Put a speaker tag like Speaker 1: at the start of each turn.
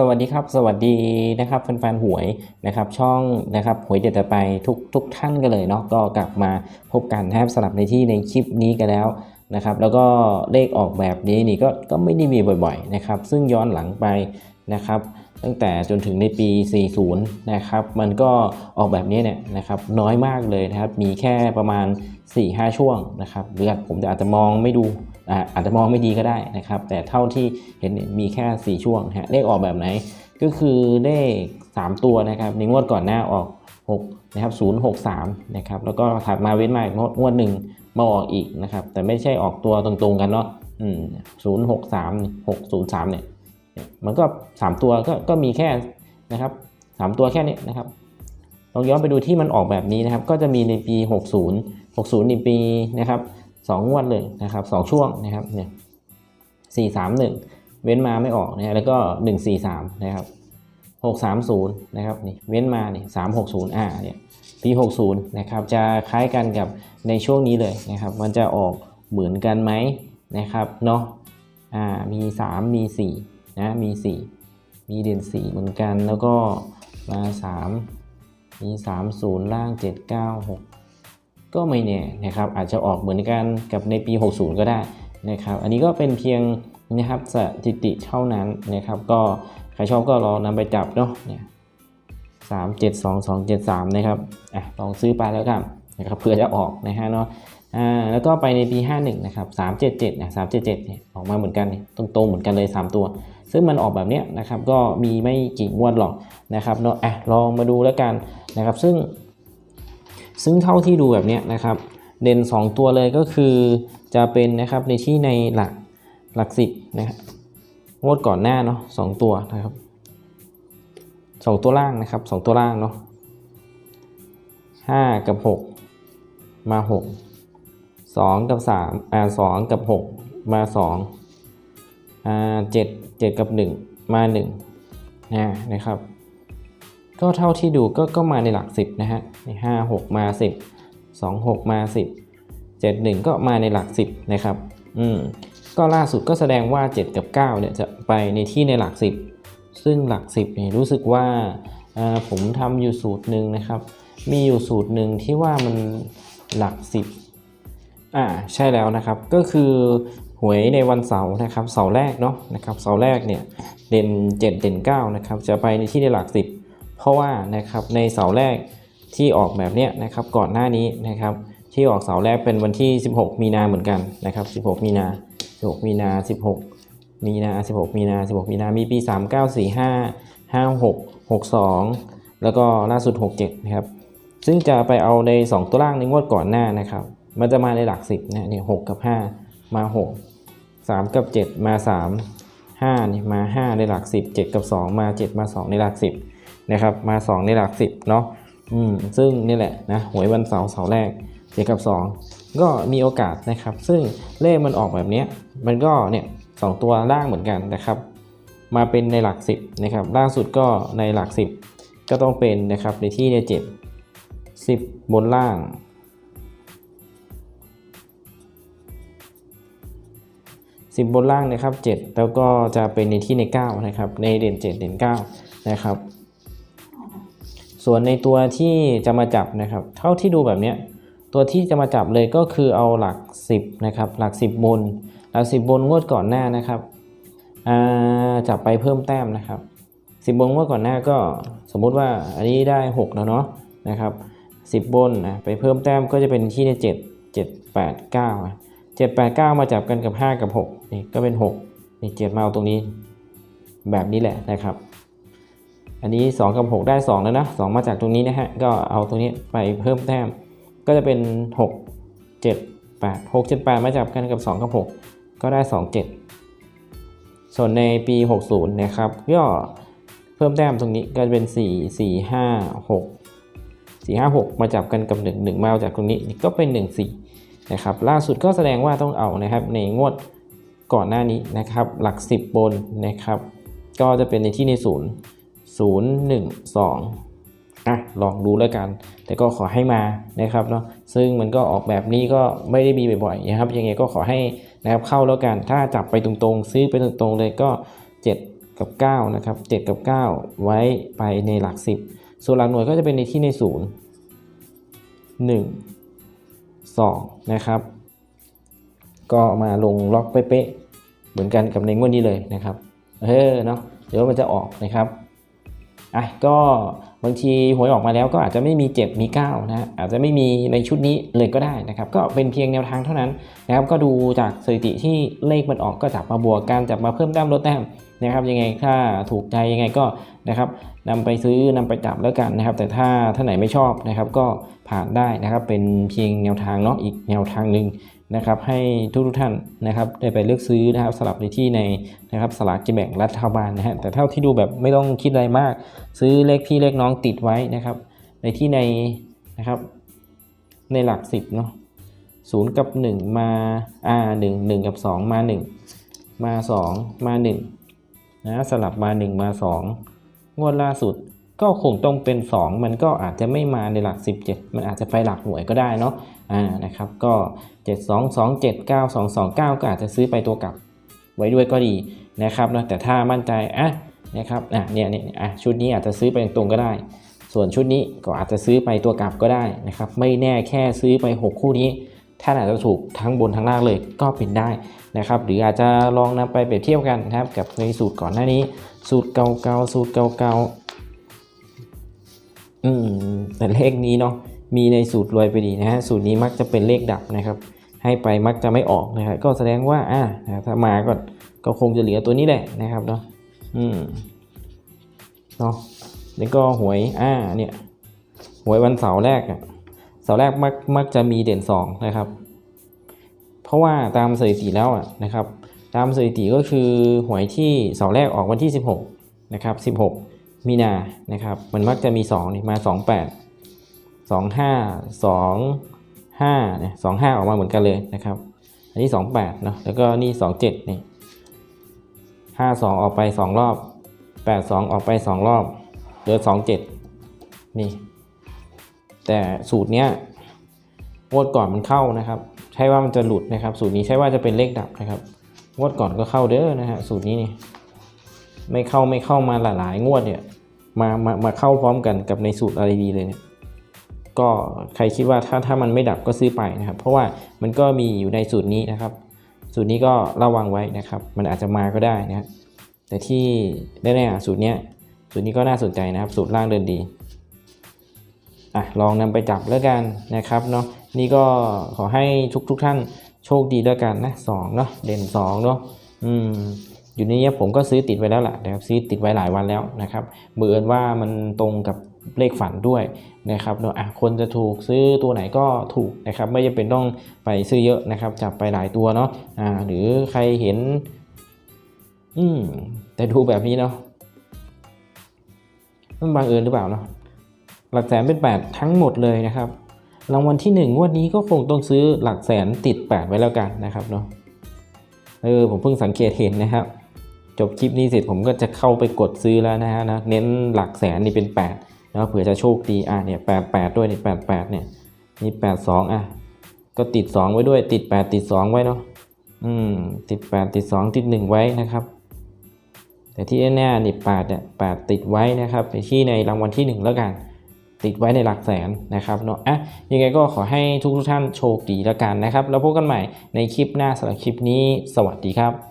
Speaker 1: สวัสดีครับ สวัสดีนะครับแฟนๆหวยนะครับช่องนะครับหวยเด็ดแต่ไปทุกทุกท่านกันเลยเนาะก็กลับมาพบกันนะครับสลับในที่ในคลิปนี้กันแล้วนะครับแล้วก็เลขออกแบบนี้นี่ก็ก็ไม่ได้มีบ่อยๆนะครับซึ่งย้อนหลังไปนะครับตั้งแต่จนถึงในปี 40 นะครับ มันก็ออกแบบนี้เนี่ยนะครับน้อยมากเลยนะครับ มีแค่ประมาณ 4-5 ช่วงนะครับหรืออาจผมอาจจะมองไม่ดู อาจจะมองไม่ดีก็ได้นะครับ แต่เท่าที่เห็นมีแค่ 4 ช่วงฮะเลขออกแบบไหน ก็คือเลข 3 ตัวนะครับในงวดก่อนหน้าออก6นะครับ063นะครับแล้วก็ถัดมาเว้นมาอีกงวดงวดหนึ่งมาออกอีกนะครับ แต่ไม่ใช่ออกตัวตรงๆกันเนาะอืม063 603เนี่ยมันก็ 3 ตัวก็ก็มีแค่นะครับ 3 ตัวแค่นี้นะครับลองย้อนไปดูที่มันออกแบบนี้นะครับ ก็จะมีในปี 60 60ในปีนะครับ 2งวดเลยนะครับ2ช่วงนะครับเนี่ย431เว้นมาไม่ออกนะแล้วก็143นะครับ630นะครับนี่เว้นมานี่360อ่าเนี่ยปี60นะครับจะคล้ายกันกับในช่วงนี้เลยนะครับ มันจะออกเหมือนกันไหมนะครับเนาะอ่ามี3มี4นะมี4มีเด่น4เหมือนกันแล้วก็มา3มี3 0ล่าง7 9 6ก็ ก็ไม่แน่นะครับอาจจะออกเหมือนกันกับในปี 60 ก็ได้นะครับอันนี้ก็เป็นเพียงนะครับสถิติเท่านั้นนะครับก็ใครชอบก็ลองนำไปจับเนาะเนี่ยสามเจ็ดสองสองเจ็ดสามนะครับอะลองซื้อไปแล้วกันนะครับเพื่อจะออกนะฮะเนาะอ่าแล้วก็ไปในปี 51 นะครับ 377นะ377เนี่ยออกมาเหมือนกันตรงๆเหมือนกันเลย 3 ตัว ซึ่งมันออกแบบเนี้ยนะครับก็มีไม่กี่งวดหรอกนะครับเนาะอะลองมาดูแล้วกันนะครับซึ่ง ซึ่งเท่าที่ดูแบบนี้นะครับ เด่น 2 ตัวเลยก็คือจะเป็นนะครับในที่ในหลักหลักสิบนะครับงวดก่อนหน้าเนาะสองตัวนะครับสองตัวล่างนะครับสองตัวล่างเนาะห้ากับหกมาหกสองกับสามอ่าสองกับหกมาสองอ่าเจ็ดเจ็ดกับหนึ่งมาหนึ่งนะนะครับ ก็เท่าที่ดูก็ก็มาในหลักสิบนะฮะห้าหกมาสิบสองหกมาสิบเจ็ดหนึ่งก็มาในหลักสิบนะครับ อืม ก็ล่าสุดก็แสดงว่า 7 กับ 9 เนี่ยจะไปในที่ในหลัก 10 ซึ่งหลัก 10เนี่ยรู้สึกว่าอ่าผมทำอยู่สูตรหนึ่งนะครับ มีอยู่สูตรหนึ่งที่ว่ามันหลัก 10 อ่า ใช่แล้วนะครับ ก็คือหวยในวันเสาร์นะครับ เสาร์แรกเนาะนะครับ เสาร์แรกเนี่ยเด่น 7 เด่น 9 นะครับ จะไปในที่ในหลัก 10 เพราะว่านะครับในเสาแรกที่ออกแบบเนี้ยนะครับก่อนหน้านี้นะครับที่ออกเสาแรกเป็นวันที่ 16 มีนาเหมือนกันนะครับ 16 มีนา 16 มีนา 16 มีนา 16 มีนา 16 มีนา มีปี 3 9 4 5 5 6 6 2 แล้วก็ล่าสุด 67 นะครับ ซึ่งจะไปเอาใน 2 ตัวล่างในงวดก่อนหน้านะครับ มันจะมาในหลัก 10นะเนี่ย6กับ 5 มา 6 3 กับ 7 มา 3 5นี่มา 5 ในหลัก 10 7 กับ 2 มา 7 มา 2 ในหลัก 10 นะครับ มา 2 ในหลัก 10 เนาะอืมซึ่งนี่แหละนะหวยวันเสาร์เสาร์แรก7กับ 2 ก็มีโอกาสนะครับ ซึ่งเลขมันออกแบบนี้มันก็เนี่ยสองตัวล่างเหมือนกันนะครับ มาเป็นในหลัก 10นะครับล่าสุดก็ในหลัก 10 ก็ต้องเป็นนะครับในที่ใน7 10บนล่าง10 บนล่างนะครับ 7 แล้วก็จะเป็นในที่ใน 9 นะครับ ในเด่น 7 เด่น 9 นะครับ ส่วนในตัวที่จะมาจับนะครับ เท่าที่ดูแบบนี้ตัวที่จะมาจับเลยก็คือเอาหลัก 10นะครับหลัก 10 บน หลัก 10 บนงวดก่อนหน้านะครับจับไปเพิ่มแต้มนะครับ 10 บนงวดก่อนหน้าก็สมมุติว่าอันนี้ได้ 6 แล้วเนาะนะครับ 10 บนนะไปเพิ่มแต้มก็จะเป็นที่ใน 7 7 8 9 7 8 9 มาจับกันกับ 5 กับ 6 นี่ก็เป็น6นี่7มาเอาตรงนี้แบบนี้แหละนะครับ อันนี้ 2 กับ 6 ได้ 2 แล้วนะ 2 มาจากตรงนี้นะฮะ ก็เอาตรงนี้ไปเพิ่มแต้ม ก็จะเป็น 6 7 8 6 7 8 มาจับกันกับ 2 กับ 6 ก็ได้ 2 7 ส่วนในปี 60 นะครับก็เพิ่มแต้มตรงนี้ก็จะเป็น 4 4 5 6 4 5 6 มาจับกันกับ 1 1มาเอาจากตรงนี้ก็เป็น 1 4 นะครับ ล่าสุดก็แสดงว่าต้องเอานะครับในงวดก่อนหน้านี้นะครับ หลัก 10 บนนะครับ ก็จะเป็นในที่ใน0 0 1 2อะลองดูแล้วกัน แต่ก็ขอให้มานะครับเนาะซึ่งมันก็ออกแบบนี้ก็ไม่ได้มีบ่อยๆนะครับยังไงก็ขอให้นะครับเข้าแล้วกัน ถ้าจับไปตรงๆ ซื้อไปตรงๆเลยก็ 7 กับ 9 นะครับ 7 กับ 9 ไว้ไปในหลัก 10 ส่วนหลักหน่วยก็จะเป็นในที่ใน 0 1 2 นะครับ ก็มาลงล็อกเป๊ะๆเหมือนกันกับในงวดนี้เลยนะครับ เออเนาะเดี๋ยวมันจะออกนะครับ อะก็บางทีหวยออกมาแล้วก็อาจจะไม่มี 7 มี9นะฮะอาจจะไม่มีในชุดนี้เลยก็ได้นะครับก็เป็นเพียงแนวทางเท่านั้นนะครับก็ดูจากสถิติที่เลขมันออกก็จับมาบวกกันจับมาเพิ่มแต้มลดแต้มนะครับยังไงถ้าถูกใจยังไงก็นะครับนำไปซื้อนำไปจับแล้วกันนะครับ แต่ถ้าท่านไหนไม่ชอบนะครับก็ผ่านได้นะครับเป็นเพียงแนวทางเนาะอีกแนวทางหนึ่ง นะครับให้ทุกทุกท่านนะครับได้ไปเลือกซื้อนะครับสลับในที่ในนะครับสลากกินแบ่งรัฐบาลนะฮะแต่เท่าที่ดูแบบไม่ต้องคิดอะไรมาก ซื้อเลขพี่เลขน้องติดไว้นะครับ ในที่ในนะครับในหลักสิบเนาะศูนย์กับ 1 มาอ่าหนึ่งหนึ่งกับ 2 มา 1 มา 2 มา1นะสลับมา 1 มา 2 งวดล่าสุด ก็คงต้องเป็น 2 มันก็อาจจะไม่มาในหลัก 17 มันอาจจะไปหลักหน่วยก็ได้เนาะอ่านะครับก็ 7 2 2 7 9 2 2 9 ก็อาจจะซื้อไปตัวกลับไว้ด้วยก็ดีนะครับนะแต่ถ้ามั่นใจอะนะครับอะเนี่ยเนี่ยอะชุดนี้อาจจะซื้อไปตรงก็ได้ ส่วนชุดนี้ก็อาจจะซื้อไปตัวกลับก็ได้นะครับไม่แน่แค่ซื้อไป 6 คู่นี้ท่านอาจจะถูกทั้งบนทั้งล่างเลยก็เป็นได้นะครับหรืออาจจะลองนำไปเปรียบเทียบกันนะครับกับในสูตรก่อนหน้านี้ สูตรเก่าๆสูตรเก่าๆ อืมแต่เลขนี้เนาะมีในสูตรรวยไปดีนะฮะสูตรนี้มักจะเป็นเลขดับนะครับ ให้ไปมักจะไม่ออกนะครับก็แสดงว่าอ่าถ้ามาก็ก็คงจะเหลือตัวนี้แหละนะครับเนาะอืมเนาะแล้วก็หวยอ่าเนี่ยหวยวันเสาร์แรกอะเสาร์แรกมักมักจะมีเด่นสองนะครับ เพราะว่าตามสถิติแล้วอะนะครับ ตามสถิติก็คือหวยที่เสาร์แรกออกวันที่ 16นะครับ16 มีนานะครับ มันมักจะมี2นี่มา 28 25 25เนี่ย25 ออกมาเหมือนกันเลยนะครับ อันนี้ 28เนาะแล้วก็นี่ 27 นี่52 ออกไป 2 รอบ 82 ออกไป 2 รอบเหลือสองเจ็ดนี่ แต่สูตรเนี้ยงวดก่อนมันเข้านะครับ ใช่ว่ามันจะหลุดนะครับ สูตรนี้ใช่ว่าจะเป็นเลขดับนะครับงวดก่อนก็เข้าเด้อนะฮะสูตรนี้นี่ไม่เข้าไม่เข้ามาหลายๆงวดเนี่ย มามามาเข้าพร้อมกันกับในสูตรอะไรดีเลยเนี่ยก็ใครคิดว่าถ้าถ้ามันไม่ดับก็ซื้อไปนะครับ เพราะว่ามันก็มีอยู่ในสูตรนี้นะครับ สูตรนี้ก็ระวังไว้นะครับ มันอาจจะมาก็ได้นะแต่ที่แน่ๆสูตรเนี้ยสูตรนี้ก็น่าสนใจนะครับ สูตรล่างเดินดีอะลองนำไปจับแล้วกันนะครับเนาะนี่ก็ขอให้ทุกทุกท่านโชคดีแล้วกันนะสองเนาะเด่นสองเนาะอืม อยู่ในนี้ผมก็ซื้อติดไว้แล้วล่ะนะครับซื้อติดไว้หลายวันแล้วนะครับเบื่อญว่ามันตรงกับเลขฝันด้วยนะครับเนาะคนจะถูกซื้อตัวไหนก็ถูกนะครับไม่จำเป็นต้องไปซื้อเยอะนะครับ จับไปหลายตัวเนาะอ่าหรือใครเห็น อืมแต่ดูแบบนี้เนาะมันบังเอิญหรือเปล่าเนาะหลักแสนเป็นแปดทั้งหมดเลยนะครับรางวัลที่หนึ่งงวดนี้ก็คงต้องซื้อหลักแสนติดแปดไว้แล้วกันนะครับเนาะเออผมเพิ่งสังเกตเห็นนะครับ จบคลิปนี้เสร็จผมก็จะเข้าไปกดซื้อแล้วนะฮะนะเน้นหลักแสนนี่เป็นแปดแล้วเผื่อจะโชคดีอะเนี่ยแปดแปดด้วยนี่แปดแปดเนี่ยนี่แปดสองอะก็ติดสองไว้ด้วยติดแปดติดสองไว้เนาะอืมติดแปดติดสองติดหนึ่งไว้นะครับ แต่ที่แน่ๆนี่แปดเนี่ยแปดติดไว้นะครับไปที่ในรางวัลที่หนึ่งแล้วกันติดไว้ในหลักแสนนะครับเนาะอะยังไงก็ขอให้ทุกทุกท่านโชคดีแล้วกันนะครับ แล้วพบกันใหม่ในคลิปหน้าสำหรับคลิปนี้ สวัสดีครับ